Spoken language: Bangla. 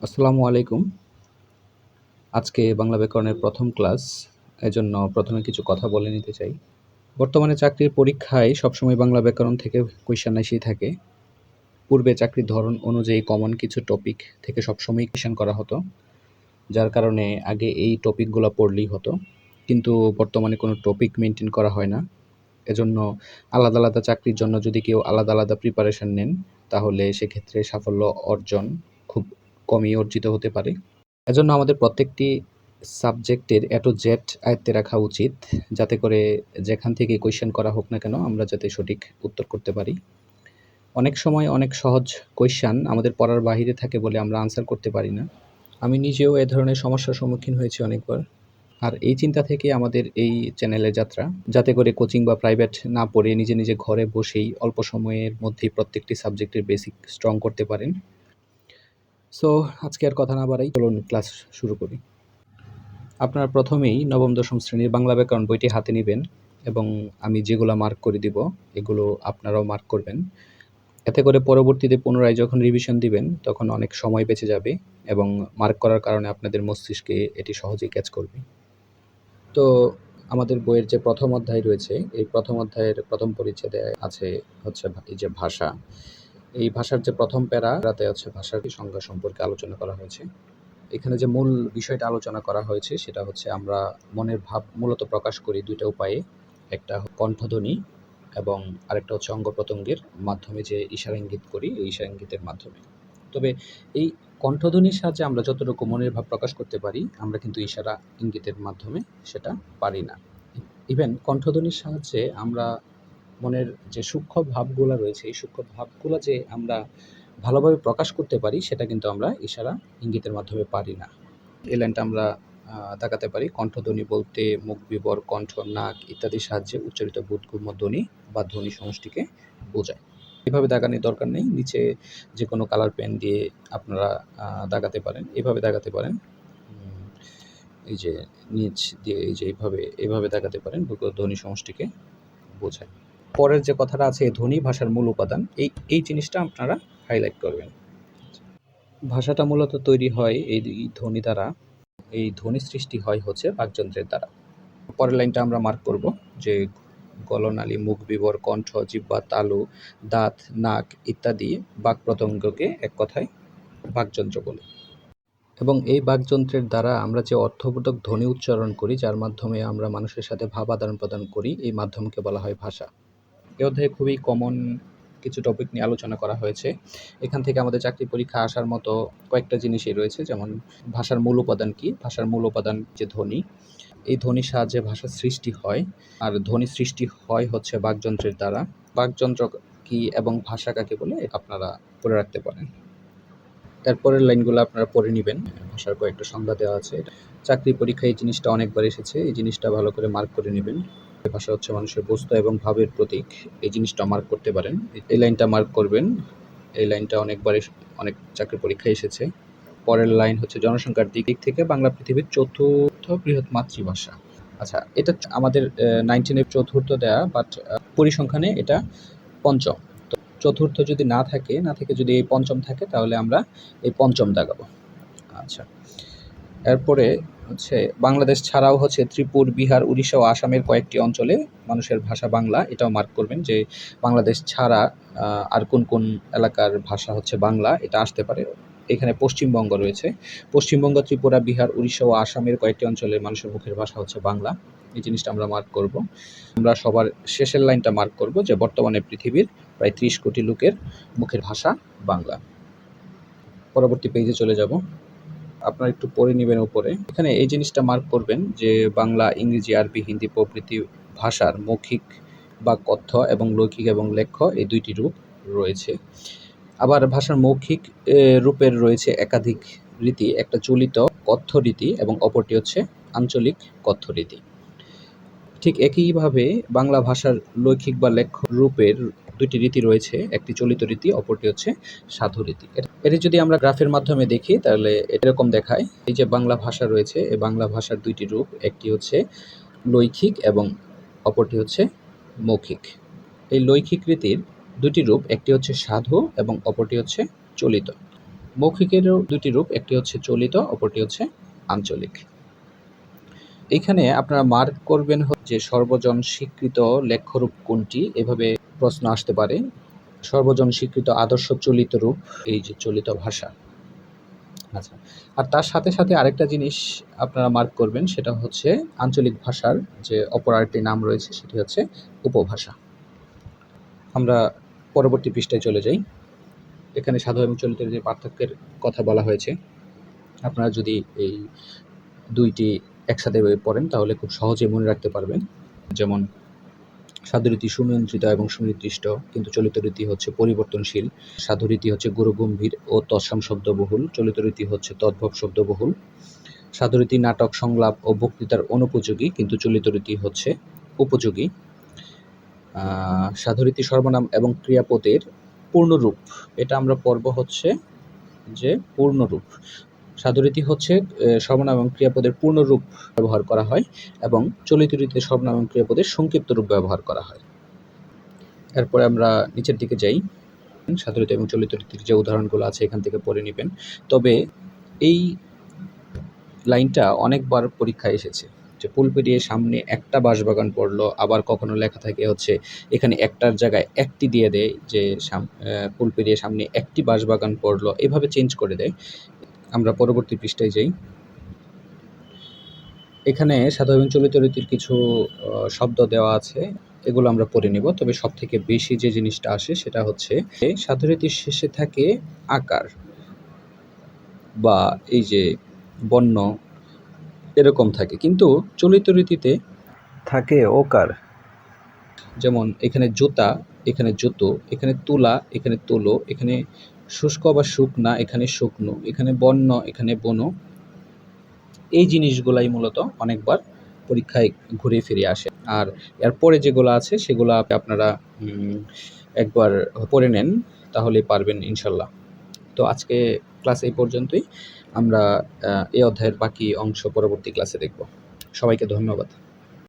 আসসালামু আলাইকুম। আজকে বাংলা ব্যাকরণের প্রথম ক্লাস, এজন্য প্রথমে কিছু কথা বলে নিতে চাই। বর্তমানে চাকরির পরীক্ষায় সবসময় বাংলা ব্যাকরণ থেকে কোয়েশ্চেন এসেই থাকে। পূর্বে চাকরির ধরন অনুযায়ী কমন কিছু টপিক থেকে সবসময় কোয়েশ্চেন করা হতো, যার কারণে আগে এই টপিকগুলো পড়লেই হতো। কিন্তু বর্তমানে কোনো টপিক মেনটেন করা হয় না। এজন্য আলাদা আলাদা চাকরির জন্য যদি কেউ আলাদা আলাদা প্রিপারেশন নেন, তাহলে সেক্ষেত্রে সাফল্য অর্জন খুব কমই অর্জিত হতে পারে। এজন্য আমাদের প্রত্যেকটি সাবজেক্টের এ টু জেড আয়ত্তে রাখা উচিত, যাতে করে যেখান থেকে কোয়েশ্চেন করা হোক না কেন আমরা যাতে সঠিক উত্তর করতে পারি। অনেক সময় অনেক সহজ কোয়েশ্চান আমাদের পড়ার বাহিরে থাকে বলে আমরা আনসার করতে পারি না। আমি নিজেও এ ধরনের সমস্যার সম্মুখীন হয়েছি অনেকবার। আর এই চিন্তা থেকে আমাদের এই চ্যানেলের যাত্রা, যাতে করে কোচিং বা প্রাইভেট না পড়ে নিজে নিজে ঘরে বসেই অল্প সময়ের মধ্যেই প্রত্যেকটি সাবজেক্টের বেসিক স্ট্রং করতে পারেন। সো আজকে আর কথা না বাড়াই, চলুন ক্লাস শুরু করি। আপনারা প্রথমেই নবম, দশম শ্রেণির বাংলা ব্যাকরণ বইটি হাতে নেবেন এবং আমি যেগুলো মার্ক করে দিব, এগুলো আপনারাও মার্ক করবেন। এতে করে পরবর্তীতে পুনরায় যখন রিভিশন দিবেন, তখন অনেক সময় বেঁচে যাবে এবং মার্ক করার কারণে আপনাদের মস্তিষ্কে এটি সহজেই ক্যাচ করবে। তো, আমাদের বইয়ের যে প্রথম অধ্যায় রয়েছে, এই প্রথম অধ্যায়ের প্রথম পরিচ্ছেদে আছে হচ্ছে এই যে ভাষা। এই ভাষার যে প্রথম প্যারা রাতে হচ্ছে ভাষার সংজ্ঞা সম্পর্কে আলোচনা করা হয়েছে। এখানে যে মূল বিষয়টা আলোচনা করা হয়েছে, সেটা হচ্ছে আমরা মনের ভাব মূলত প্রকাশ করি দুইটা উপায়ে। একটা কণ্ঠধ্বনি এবং আরেকটা হচ্ছে অঙ্গ প্রত্যঙ্গের মাধ্যমে যে ইশারা ইঙ্গিত করি, এই ইশারা ইঙ্গিতের মাধ্যমে। তবে এই কণ্ঠধ্বনির সাহায্যে আমরা যতটুকু মনের ভাব প্রকাশ করতে পারি, আমরা কিন্তু ইশারা ইঙ্গিতের মাধ্যমে সেটা পারি না। ইভেন কণ্ঠধ্বনির সাহায্যে আমরা মনের যে সূক্ষ্ম ভাবগুলো রয়েছে, এই সূক্ষ্ম ভাবগুলো যে আমরা ভালোভাবে প্রকাশ করতে পারি, সেটা কিন্তু আমরা ইশারা ইঙ্গিতের মাধ্যমে পারি না। এই লাইনটা আমরা দেখাতে পারি। কণ্ঠধ্বনি বলতে মুখ বিবর, কণ্ঠ, নাক ইত্যাদির সাহায্যে উচ্চারিত বোধগম্য ধ্বনি বা ধ্বনি সমষ্টিকে বোঝায়। এভাবে দাগানোর দরকার নেই। নিচে যে কোনো কালার পেন দিয়ে আপনারা দাগাতে পারেন। এভাবে দাগাতে পারেন। এই যে নিচ দিয়ে এই যে এইভাবে এইভাবে দাগাতে পারেন। ধ্বনি সমষ্টিকে বোঝায়। পরের যে কথাটা আছে ধ্বনি ভাষার মূল উপাদান, এই এই জিনিসটা আপনারা হাইলাইট করবেন। ভাষাটা মূলত তৈরি হয় এই ধ্বনি দ্বারা, এই ধ্বনি সৃষ্টি হয় হচ্ছে বাকযন্ত্রের দ্বারা। পরের লাইনটা আমরা মার্ক করব, যে গলনালী মুখ, বিবর, কণ্ঠ জিব্বা তালু, দাঁত, নাক ইত্যাদি বাক প্রত্যঙ্গকে এক কথায় বাকযন্ত্র বলে। এবং এই বাকযন্ত্রের দ্বারা আমরা যে অর্থবোধক ধ্বনি উচ্চারণ করি, যার মাধ্যমে আমরা মানুষের সাথে ভাব আদান প্রদান করি, এই মাধ্যমকে বলা হয় ভাষা। এ অধ্যায়ে খুবই কমন কিছু টপিক নিয়ে আলোচনা করা হয়েছে। এখান থেকে আমাদের চাকরি পরীক্ষা আসার মতো কয়েকটা জিনিসই রয়েছে, যেমন ভাষার মূল উপাদান কি? ভাষার মূল উপাদান যে ধ্বনি, এই ধ্বনির সাহায্যে ভাষা সৃষ্টি হয়। আর ধ্বনি সৃষ্টি হয় হচ্ছে বাকযন্ত্রের দ্বারা। বাকযন্ত্র কি এবং ভাষা কাকে বলে আপনারা পড়ে রাখতে পারেন। তারপরের লাইনগুলো আপনারা পড়ে নেবেন। ভাষার কয়েকটা সংজ্ঞা দেওয়া আছে। চাকরি পরীক্ষায় এই জিনিসটা অনেকবার এসেছে। এই জিনিসটা ভালো করে মার্ক করে নেবেন। ভাষা হচ্ছে মানুষের বস্তু এবং ভাবের প্রতীক। এই জিনিসটা মার্ক করতে পারেন। এই লাইনটা মার্ক করবেন। এই লাইনটা অনেকবার অনেক চাকরি পরীক্ষায় এসেছে। পরের লাইন হচ্ছে জনসংখ্যার দিক থেকে বাংলা পৃথিবীর চতুর্থ বৃহৎ মাতৃভাষা। আচ্ছা এটা আমাদের নাইনটিনের চতুর্থ দেয়া বাট পরিসংখ্যানে এটা পঞ্চম। তো চতুর্থ যদি না থাকে, না থেকে যদি এই পঞ্চম থাকে, তাহলে আমরা এই পঞ্চম দাগাবো আচ্ছা। এরপরে হচ্ছে বাংলাদেশ ছাড়াও হচ্ছে ত্রিপুর, বিহার, উড়িষ্যা ও আসামের কয়েকটি অঞ্চলে মানুষের ভাষা বাংলা, এটাও মার্ক করবেন যে বাংলাদেশ ছাড়া আর কোন কোন এলাকার ভাষা হচ্ছে বাংলা, এটা আসতে পারে। এখানে পশ্চিমবঙ্গ রয়েছে। পশ্চিমবঙ্গ, ত্রিপুরা, বিহার, উড়িষ্যা ও আসামের কয়েকটি অঞ্চলে মানুষের মুখের ভাষা হচ্ছে বাংলা। এই জিনিসটা আমরা মার্ক করব। আমরা সবার শেষের লাইনটা মার্ক করব যে বর্তমানে পৃথিবীর প্রায় ত্রিশ কোটি লোকের মুখের ভাষা বাংলা। পরবর্তী পেজে চলে যাব। আপনারা একটু পড়ে নেবেন উপরে। এখানে এই জিনিসটা মার্ক করবেন যে বাংলা, ইংরেজি, আরবি, হিন্দি প্রভৃতি ভাষার মৌখিক বা কথ্য এবং লৌকিক এবং লেখ্য এই দুইটি রূপ রয়েছে। আবার ভাষার মৌখিক রূপের রয়েছে একাধিক রীতি। একটা চলিত কথ্য রীতি এবং অপরটি হচ্ছে আঞ্চলিক কথ্য রীতি। ঠিক একইভাবে বাংলা ভাষার লৈখিক বা লেখ্য রূপের দুটি রীতি রয়েছে, একটি চলিত রীতি, অপরটি হচ্ছে সাধু রীতি। এটি যদি আমরা গ্রাফের মাধ্যমে দেখি, তাহলে এরকম দেখায়। এই যে বাংলা ভাষা রয়েছে, এই বাংলা ভাষার দুইটি রূপ, একটি হচ্ছে লৈখিক এবং অপরটি হচ্ছে মৌখিক। এই লৈখিক রীতির দুটি রূপ, একটি হচ্ছে সাধু এবং অপরটি হচ্ছে চলিত। মৌখিকেরও দুটি রূপ, একটি হচ্ছে চলিত, অপরটি হচ্ছে আঞ্চলিক। এখানে আপনারা মার্ক করবেন যে সর্বজন স্বীকৃত লেখ্যরূপ কোনটি? এভাবে প্রশ্ন আসতে পারে, সর্বজন স্বীকৃত আদর্শ চলিত রূপ, এই যে চলিত ভাষা। আচ্ছা আর তার সাথে সাথে আরেকটা জিনিস আপনারা মার্ক করবেন, সেটা হচ্ছে আঞ্চলিক ভাষার যে অপর আরেকটি নাম রয়েছে, সেটি হচ্ছে উপভাষা। আমরা পরবর্তী পৃষ্ঠায় চলে যাই। এখানে সাধু এবং চলিতের যে পার্থক্যের কথা বলা হয়েছে, আপনারা যদি এই দুইটি একসাথে পড়েন, তাহলে খুব সহজে মনে রাখতে পারবেন। যেমন সাধুরীতি সুনিয়ন্ত্রিত এবং সুনির্দিষ্ট, কিন্তু চলিত রীতি হচ্ছে পরিবর্তনশীল। সাধুরীতি হচ্ছে গুরুগম্ভীর ও তৎসম শব্দবহুল, চলিত রীতি হচ্ছে তদ্ভব শব্দবহুল। সাধুরীতি নাটক, সংলাপ ও বক্তৃতার অনুপযোগী, কিন্তু চলিত রীতি হচ্ছে উপযোগী। সাধুরীতি সর্বনাম এবং ক্রিয়াপদের পূর্ণরূপ। এটা আমরা পর্ব হচ্ছে যে পূর্ণরূপ। সাধুরীতি হচ্ছে সর্বনাম এবং ক্রিয়াপদের পূর্ণরূপ ব্যবহার করা হয় এবং চলিত রীতিতে সর্বনাম এবং ক্রিয়াপদের সংক্ষিপ্ত রূপ ব্যবহার করা হয়। এরপরে আমরা নিচের দিকে যাই। সাধুরীতি এবং চলিত রীতির যে উদাহরণগুলো আছে এখান থেকে পড়ে নেবেন। তবে এই লাইনটা অনেকবার পরীক্ষায় এসেছে যে পুল পেরিয়ে সামনে একটা বাঁশবাগান পড়ল, আবার কখনো লেখা থাকে হচ্ছে, এখানে একটার জায়গায় একটি দিয়ে দেয় যে পুল পেরিয়ে সামনে একটি বাঁশবাগান পড়ল, এভাবে চেঞ্জ করে দেয়। আমরা পরবর্তী পৃষ্ঠায় যাই। এখানে সাধারণ চলিত রীতির কিছু শব্দ দেওয়া আছে। এগুলো আমরা পড়ে নিব। তবে সব থেকে বেশি যে জিনিসটা আসে সেটা হচ্ছে সাধুরীতির শেষে থাকে আকার বা এই যে বন্য এরকম থাকে। কিন্তু চলিত রীতিতে থাকে ওকার। যেমন এখানে জুতা এখানে জুতো এখানে তুলা এখানে তুলো এখানে শুষ্ক বা শুকনা, এখানে শুকনো, এখানে বন্য, এখানে বনো, এই জিনিসগুলাই মূলত অনেকবার পরীক্ষায় ঘুরে ফিরে আসে। আর এরপরে যেগুলো আছে সেগুলো আপ- আপনারা একবার পড়ে নেন, তাহলে পারবেন ইনশাল্লাহ। তো আজকে ক্লাস এই পর্যন্তই। আমরা এই অধ্যায়ের বাকি অংশ পরবর্তী ক্লাসে দেখব। সবাইকে ধন্যবাদ।